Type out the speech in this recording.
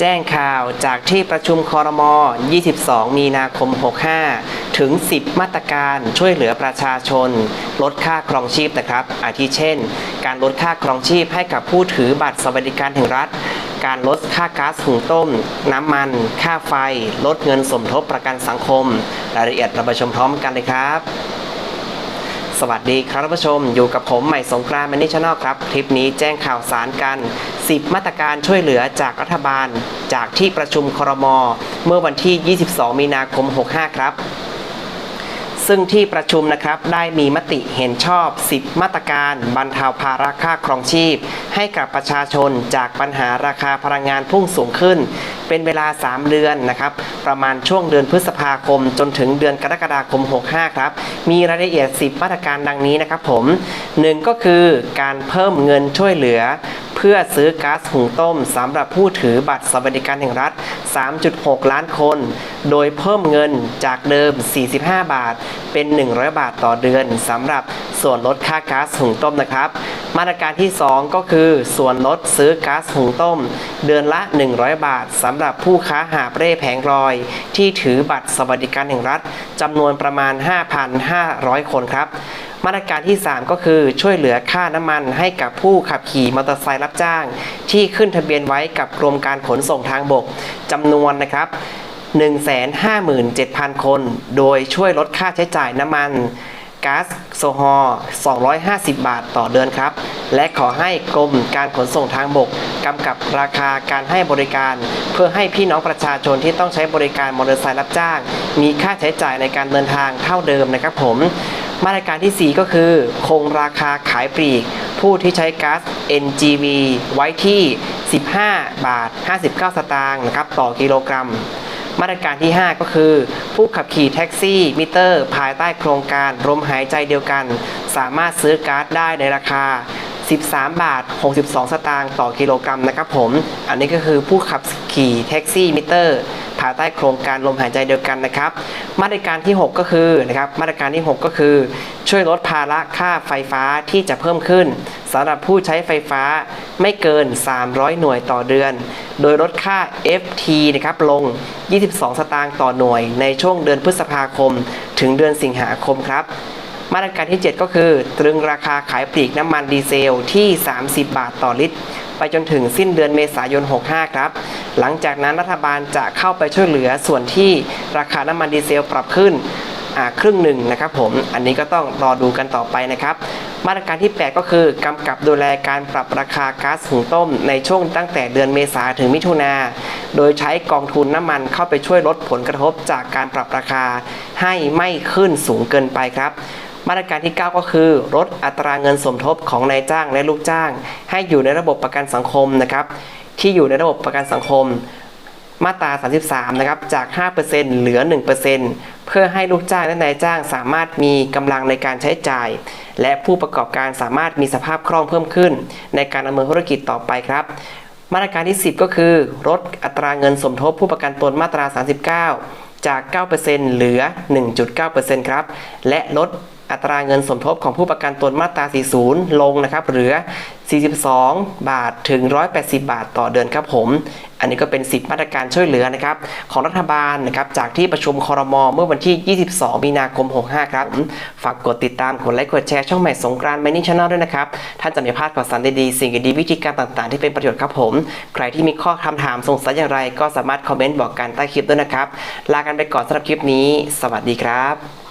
แจ้งข่าวจากที่ประชุมคอรมอ22 มีนาคม 65 ถึง 10 มาตรการช่วยเหลือประชาชน ลดค่าครองชีพนะครับ อาทิเช่น การลดค่าครองชีพให้กับผู้ถือบัตรสวัสดิการแห่งรัฐ การลดค่าก๊าซหุงต้ม น้ำมัน ค่าไฟ ลดเงินสมทบประกันสังคม รายละเอียดเราไปชมพร้อมกันเลยครับ สวัสดีครับท่านผู้ชม อยู่กับผมใหม่สงกรานต์มนนี่ชแนลครับ คลิปนี้แจ้งข่าวสารกัน 10 มาตรการช่วยเหลือจากรัฐบาล จากที่ประชุมครม เมื่อวันที่ 22 มีนาคม 65 ครับ ซึ่งที่ประชุมนะครับได้มีมติเห็นชอบ 10 มาตรการบรรเทาภาระค่าครองชีพ ให้กับประชาชนจากปัญหาราคาพลังงานพุ่งสูงขึ้น เป็นเวลา 3 เดือนนะครับประมาณช่วงเดือนพฤษภาคม จนถึงเดือนกรกฎาคม 65 ครับ มีรายละเอียด 10 มาตรการดังนี้นะครับผม 1 ก็คือการเพิ่มเงินช่วยเหลือ เพื่อซื้อก๊าซหุงต้มสำหรับผู้ถือบัตรสวัสดิการแห่งรัฐ 3.6 ล้านคน โดยเพิ่มเงินจากเดิม 45 บาท เป็น 100 บาทต่อเดือนสำหรับส่วนลดค่าก๊าซหุงต้มนะครับ มาตรการที่ 2 ก็คือ ส่วนลดซื้อก๊าซหุงต้ม เดือนละ 100 บาทสำหรับผู้ค้าหาเร่แผงลอย ที่ถือบัตรสวัสดิการแห่งรัฐจำนวนประมาณ 5,500 คนครับมาตรการที่ 3 ก็คือช่วยเหลือค่าน้ำมันให้กับผู้ขับขี่มอเตอร์ไซค์รับจ้าง ที่ขึ้นทะเบียนไว้กับกรมการขนส่งทางบกจำนวนนะครับ 157,000 คน โดยช่วยลดค่าใช้จ่ายน้ำมัน ก๊าซโซฮอล์250 บาทต่อเดือนครับ และขอให้กรมการขนส่งทางบกกำกับราคาการให้บริการ เพื่อให้พี่น้องประชาชนที่ต้องใช้บริการมอเตอร์ไซค์รับจ้าง มีค่าใช้จ่ายในการเดินทางเท่าเดิมนะครับผมมาตรการทีสี่4 ก็คือ คงราคาขายปลีก ผู้ที่ใช้ก๊าซ NGV ไว้ที่ 15 บาท 59 สตางค์นะครับต่อกิโลกรัม มาตรการที่ 5 ก็คือ ผู้ขับขี่แท็กซี่มิเตอร์ ภายใต้โครงการลมหายใจเดียวกัน สามารถซื้อก๊าซได้ในราคา 13 บาท 62 สตางค์ต่อกิโลกรัมนะครับผม อันนี้ก็คือผู้ขับขี่แท็กซี่มิเตอร์ภายใต้โครงการลมหายใจเดียวกันนะครับ มาตรการที่ 6 ก็คือนะครับมาตรการที่ 6 ก็คือ ช่วยลดภาระค่าไฟฟ้าที่จะเพิ่มขึ้นสำหรับผู้ใช้ไฟฟ้าไม่เกิน 300 หน่วยต่อเดือน โดยลดค่า FT นะครับลง 22 สตางค์ต่อหน่วย ในช่วงเดือนพฤษภาคม ถึงเดือนสิงหาคมครับมาตรการที่ 7 ก็คือ ตรึงราคาขายปลีกน้ำมันดีเซลที่ 30 บาทต่อลิตร ไปจนถึงสิ้นเดือนเมษายน 65 ครับ หลังจากนั้นรัฐบาลจะเข้าไปช่วยเหลือส่วนที่ราคาน้ำมันดีเซลปรับขึ้นครึ่งหนึ่งนะครับผมอันนี้ก็ต้องรอดูกันต่อไปนะครับ มาตรการที่ 8 ก็คือกำกับดูแลการปรับราคาก๊าซหุงต้ม ในช่วงตั้งแต่เดือนเมษาถึงมิถุนาโดยใช้กองทุนน้ำมันเข้าไปช่วยลดผลกระทบจากการปรับราคาให้ไม่ขึ้นสูงเกินไปครับมาตรการที่ 9 ก็คือลดอัตราเงินสมทบของนายจ้างและลูกจ้าง ให้อยู่ในระบบประกันสังคมนะครับ ที่อยู่ในระบบประกันสังคมมาตรา 33 นะครับ จาก 5%เหลือ 1%เพื่อให้ลูกจ้างและนายจ้างสามารถมีกำลังในการใช้จ่าย และผู้ประกอบการสามารถมีสภาพคล่องเพิ่มขึ้น ในการดำเนินธุรกิจต่อไปครับ มาตรการที่ 10 ก็คือลดอัตราเงินสมทบผู้ประกันตนมาตรา 39 จาก 9%เหลือ 1.9%ครับ และลดอัตราเงินสมทบของผู้ประกันตนมาตรา 40 ลงนะครับ เหลือ 42 บาทถึง 180 บาทต่อเดือนครับผม อันนี้ก็เป็น 10 มาตรการช่วยเหลือนะครับของรัฐบาลนะครับจากที่ประชุมคอรมอเมื่อวันที่ 22 มีนาคม 65 ครับ ฝากกดติดตามกดไลค์กดแชร์ช่องใหม่สงกรานต์ Mining Channel ด้วยนะครับ ท่านจะไม่พลาดข่าวสารดีๆสิ่งดีๆวิธีการต่างๆ ที่เป็นประโยชน์ครับผม ใครที่มีข้อคำถามสงสัยอย่างไร ก็สามารถคอมเมนต์บอกกันใต้คลิปด้วยนะครับลากันไปก่อนสำหรับคลิปนี้ สวัสดีครับ